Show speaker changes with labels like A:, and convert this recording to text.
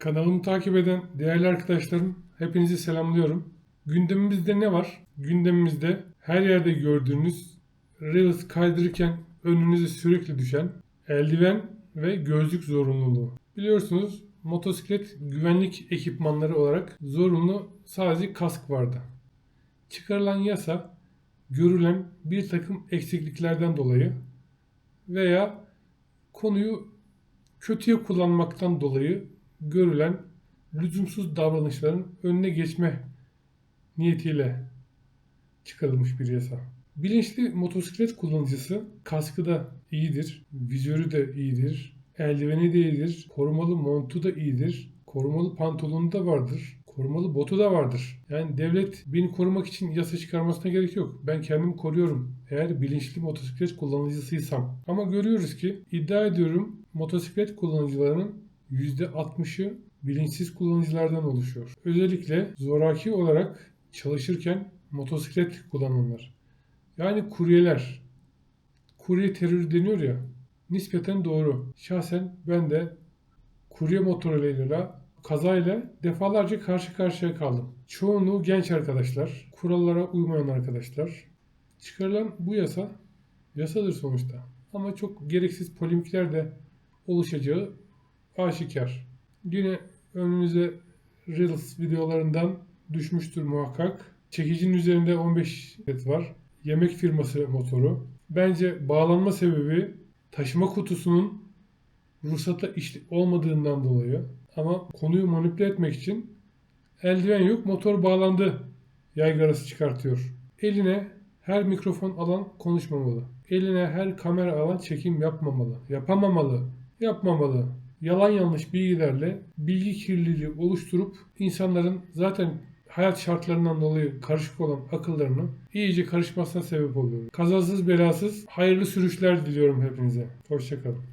A: Kanalımı takip eden değerli arkadaşlarım hepinizi selamlıyorum. Gündemimizde ne var? Gündemimizde her yerde gördüğünüz Reels kaydırırken önünüze sürekli düşen eldiven ve gözlük zorunluluğu. Biliyorsunuz motosiklet güvenlik ekipmanları olarak zorunlu sadece kask vardı. Çıkarılan yasa görülen bir takım eksikliklerden dolayı veya konuyu kötüye kullanmaktan dolayı görülen lüzumsuz davranışların önüne geçme niyetiyle çıkarılmış bir yasa. Bilinçli motosiklet kullanıcısı kaskı da iyidir, vizörü de iyidir, eldiveni de iyidir, korumalı montu da iyidir, korumalı pantolonu da vardır, korumalı botu da vardır. Yani devlet beni korumak için yasa çıkarmasına gerek yok. Ben kendimi koruyorum eğer bilinçli motosiklet kullanıcısıysam. Ama görüyoruz ki iddia ediyorum motosiklet kullanıcılarının %60'ı bilinçsiz kullanıcılardan oluşuyor. Özellikle zoraki olarak çalışırken motosiklet kullananlar. Yani kuryeler. Kurye terörü deniyor ya. Nispeten doğru. Şahsen ben de kurye motorlarıyla kazayla defalarca karşı karşıya kaldım. Çoğunluğu genç arkadaşlar, kurallara uymayan arkadaşlar. Çıkarılan bu yasa yasadır sonuçta. Ama çok gereksiz polemikler de oluşacağı aşikar. Yine önünüze Reels videolarından düşmüştür muhakkak. Çekicinin üzerinde 15 adet var. Yemek firması motoru. Bence bağlanma sebebi taşıma kutusunun ruhsata işli olmadığından dolayı. Ama konuyu manipüle etmek için eldiven yok motor bağlandı yaygarası çıkartıyor. Eline her mikrofon alan konuşmamalı. Eline her kamera alan çekim yapmamalı. Yapamamalı. Yapmamalı. Yalan yanlış bilgilerle bilgi kirliliği oluşturup insanların zaten hayat şartlarından dolayı karışık olan akıllarını iyice karışmasına sebep oluyor. Kazasız belasız hayırlı sürüşler diliyorum hepinize. Hoşçakalın.